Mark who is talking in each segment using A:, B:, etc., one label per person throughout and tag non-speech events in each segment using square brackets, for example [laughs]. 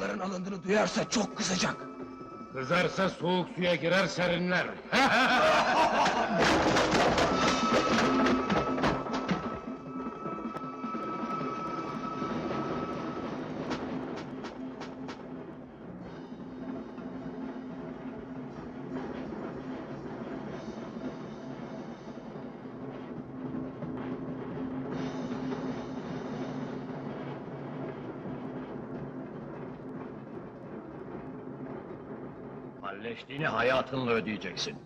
A: Paraların alındığını duyarsa çok kızacak.
B: Kızarsa soğuk suya girer serinler. [laughs]
C: Halleştiğini hayatınla ödeyeceksin.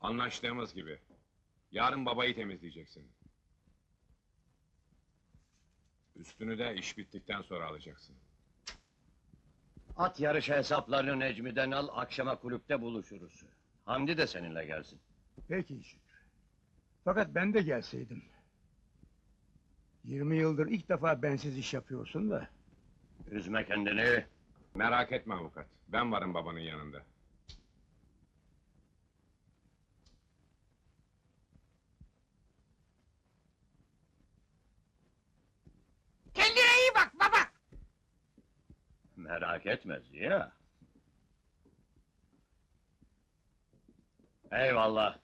B: Anlaştığımız gibi. Yarın babayı temizleyeceksin. Üstünü de iş bittikten sonra alacaksın.
C: At yarışı hesaplarını Necmi'den al, akşama kulüpte buluşuruz. Hamdi de seninle gelsin.
D: Peki Şükrü. Fakat ben de gelseydim. 20 yıldır ilk defa bensiz iş yapıyorsun da.
C: Üzme kendini.
B: Merak etme avukat. Ben varım babanın yanında.
A: Kendine iyi bak baba.
C: Merak etme Ziya. Eyvallah.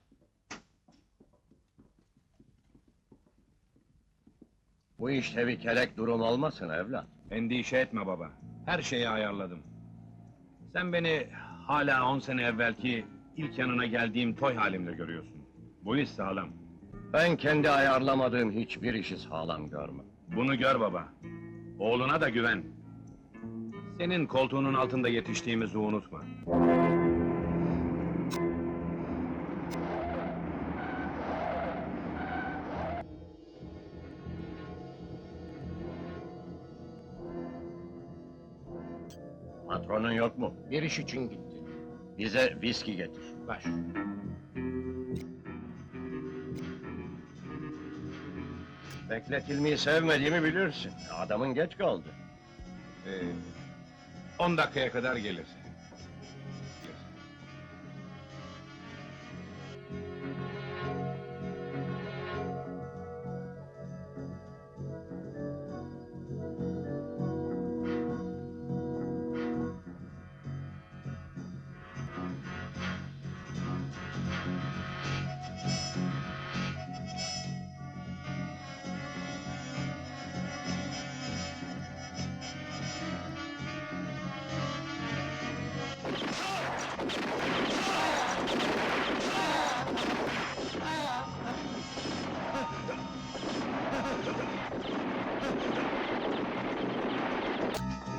C: Bu işte bir kelek durum olmasın evlat.
B: Endişe etme baba. Her şeyi ayarladım. Sen beni hala on sene evvelki ilk yanına geldiğim toy halimle görüyorsun. Bu iş sağlam.
C: Ben kendi ayarlamadığım hiçbir işi sağlam görmem.
B: Bunu gör baba. Oğluna da güven. Senin koltuğunun altında yetiştiğimizi unutma.
C: Patronun yok mu?
A: Bir iş için gitti.
C: Bize viski getir.
A: Baş.
C: Bekletilmeyi sevmediğimi bilirsin. Adamın geç kaldı.
B: Ee, on dakikaya kadar gelir.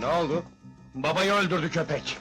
C: Ne oldu?
B: Babayı öldürdü köpek.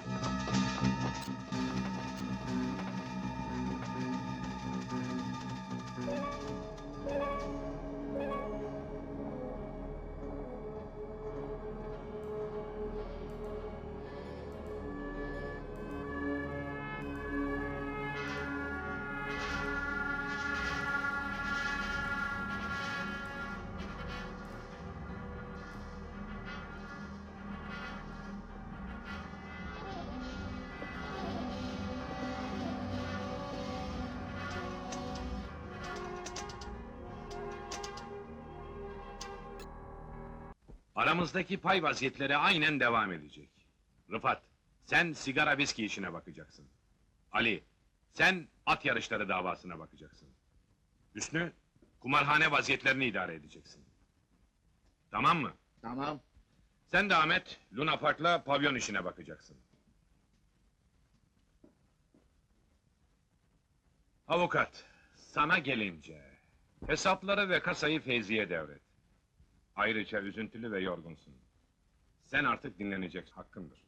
B: Aramızdaki pay vaziyetleri aynen devam edecek. Rıfat, sen sigara viski işine bakacaksın. Ali, sen at yarışları davasına bakacaksın. Hüsnü, kumarhane vaziyetlerini idare edeceksin. Tamam mı?
A: Tamam.
B: Sen de Ahmet, Luna Park'la pavyon işine bakacaksın. Avukat, sana gelince... ...hesapları ve kasayı Feyzi'ye devret. Ayrıca üzüntülü ve yorgunsun. Sen artık dinleneceksin, hakkındır.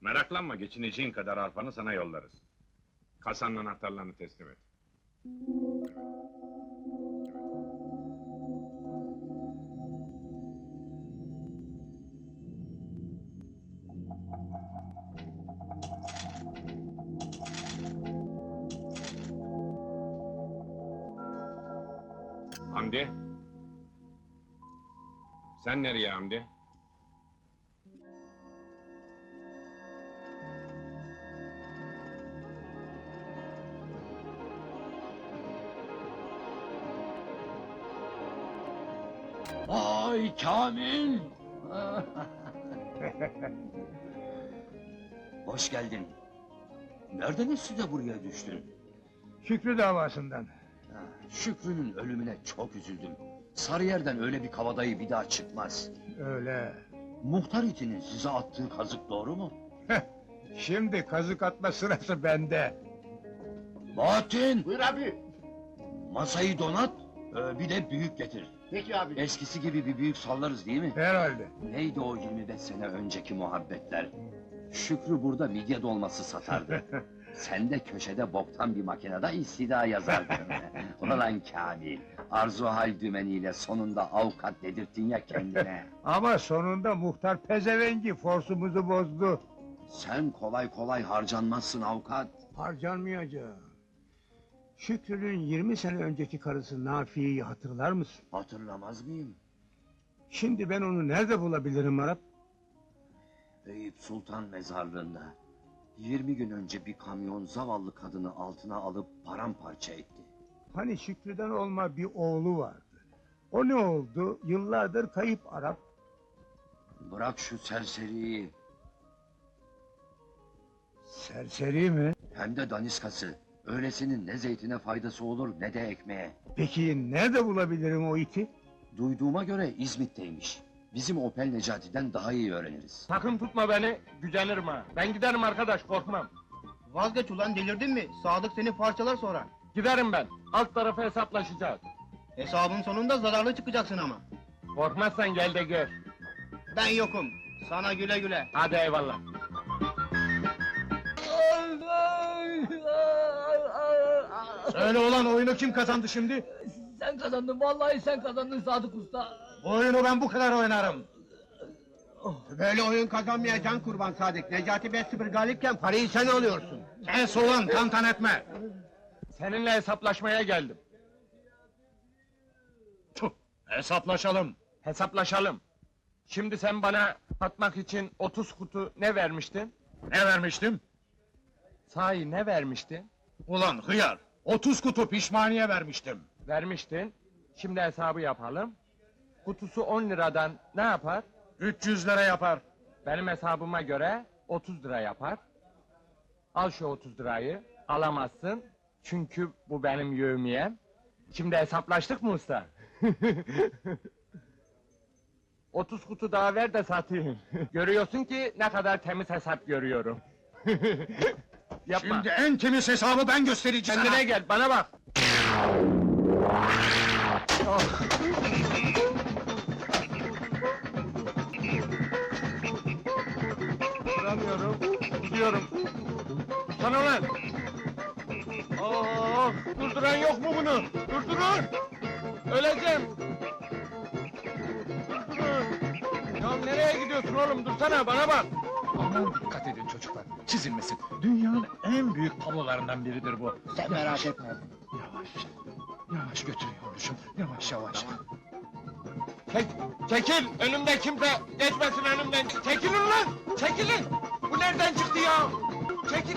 B: Meraklanma, geçineceğin kadar arpanı sana yollarız. Kasanın anahtarlarını teslim et. Hamdi, Sen nereye Hamdi?
E: Vay Kamil! Hoş geldin. Nereden esti de buraya düştün?
D: Şükrü davasından.
E: Ha, Şükrü'nün ölümüne çok üzüldüm. Sarıyer'den öyle bir kavadayı bir daha çıkmaz.
D: Öyle.
E: Muhtar itinin size attığı kazık doğru mu?
D: Şimdi kazık atma sırası bende.
E: Bahattin!
F: Buyur abi.
E: Masayı donat, ee, bir de büyük getir.
F: Peki abi.
E: Eskisi gibi bir büyük sallarız değil mi?
D: Herhalde.
E: Neydi o 25 sene önceki muhabbetler? Şükrü burada midye dolması satardı. [laughs] Sen de köşede boktan bir makinede istida yazardın. [laughs] Ulan Kamil, arzu hal dümeniyle sonunda avukat dedirttin ya kendine. [laughs]
D: Ama sonunda muhtar pezevengi forsumuzu bozdu.
E: Sen kolay kolay harcanmazsın avukat.
D: Harcanmayacağım. Şükrü'nün 20 sene önceki karısı Nafiye'yi hatırlar mısın?
E: Hatırlamaz mıyım?
D: Şimdi ben onu nerede bulabilirim Arap?
E: Eyüp Sultan mezarlığında. 20 gün önce bir kamyon zavallı kadını altına alıp paramparça etti.
D: Hani Şükrü'den olma bir oğlu vardı. O ne oldu? Yıllardır kayıp Arap.
E: Bırak şu serseriyi,
D: Serseri mi?
E: hem de daniskası. Öylesinin ne zeytine faydası olur ne de ekmeğe.
D: Peki nerede bulabilirim o iti?
E: Duyduğuma göre İzmit'teymiş. Bizim Opel Necati'den daha iyi öğreniriz.
G: Sakın tutma beni, gücenirim ha. Ben giderim arkadaş, korkmam.
F: Vazgeç ulan delirdin mi? Sadık seni parçalar sonra.
G: Giderim ben, alt tarafı hesaplaşacağız.
F: Hesabın sonunda zararlı çıkacaksın ama.
G: Korkmazsan gel de gör.
F: Ben yokum. Sana güle güle.
G: Hadi eyvallah.
F: Söyle ulan oyunu kim kazandı şimdi?
H: Sen kazandın, vallahi sen kazandın Sadık Usta.
F: Bu oyunu ben bu kadar oynarım. Böyle oyun kazanmayacaksın kurban Sadık. Necati 5-0 galipken parayı sen alıyorsun. Kes ulan tantan etme.
G: Seninle hesaplaşmaya geldim.
F: Hesaplaşalım.
G: Hesaplaşalım. Şimdi sen bana atmak için 30 kutu ne vermiştin?
F: Ne vermiştim?
G: Sahi ne vermiştin?
F: Ulan hıyar. 30 kutu pişmaniye vermiştim.
G: Vermiştin. Şimdi hesabı yapalım. Kutusu 10 liradan ne yapar?
F: 300 lira yapar.
G: Benim hesabıma göre 30 lira yapar. Al şu 30 lirayı. Alamazsın. Çünkü bu benim yövmiyem. Şimdi hesaplaştık mı usta? [laughs] 30 kutu daha ver de satayım. Görüyorsun ki ne kadar temiz hesap görüyorum. [laughs] Yapma.
F: Şimdi en temiz hesabı ben göstereceğim.
G: Kendine gel, bana bak. Duramıyorum, gidiyorum. Sana lan! Oh, durduran yok mu bunu? Durdurun! Öleceğim! Durdurun! Ya nereye gidiyorsun oğlum? Dursana, bana bak!
I: Aman dikkat edin çocuklar, çizilmesin. Dünyanın en büyük tablolarından biridir bu.
F: Sen merak etme.
I: Yavaş, yavaş götür yavrucuğum, yavaş yavaş.
G: Çek, çekil! Önümde kimse geçmesin önümden! Çekilin lan! Çekilin! Bu nereden çıktı ya? Çekil!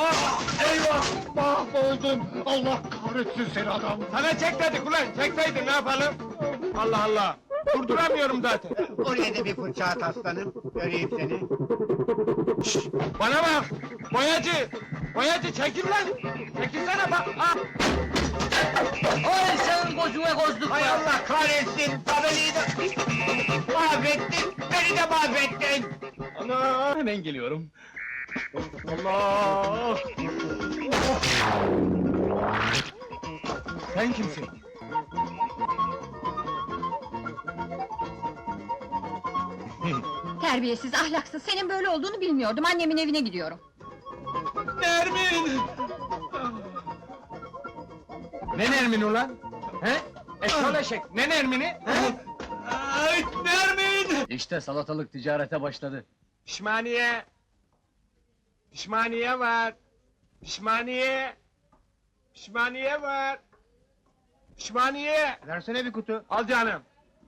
G: Ah!
I: Eyvah, mahvoldum. Allah kahretsin seni adam.
G: Sana çek dedik ulan! Çekseydin ne yapalım? Allah Allah! Durduramıyorum zaten!
F: Oraya da bir fırça at aslanım. Göreyim seni.
G: Bana bak! Boyacı! Boyacı çekil lan! Çekilsene bak! Ah!
H: Ay sen gözüme gözlük
F: Hay. Allah kahretsin. Tabelayı da mahvettin. Beni de mahvettin.
G: Ana!
I: Hemen geliyorum.
G: Allah!
I: Sen kimsin?
J: Terbiyesiz, ahlaksız. Senin böyle olduğunu bilmiyordum. Annemin evine gidiyorum.
G: Nermin! Ne Nermin ulan? He? Eşol eşek, ne Nermin'i? He? Ay, Nermin!
H: İşte salatalık ticarete başladı.
G: Pişmaniye! Pişmaniye var! Pişmaniye! Pişmaniye var! Pişmaniye!
F: Versene bir kutu.
G: Al canım!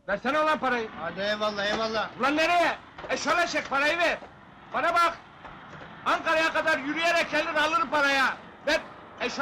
G: Versene lan parayı.
F: Hadi eyvallah eyvallah.
G: Ulan nereye? Eşşoğlu çek parayı ver. Bana bak. Ankara'ya kadar yürüyerek gelir alır paraya. Ver. Eşşoğlu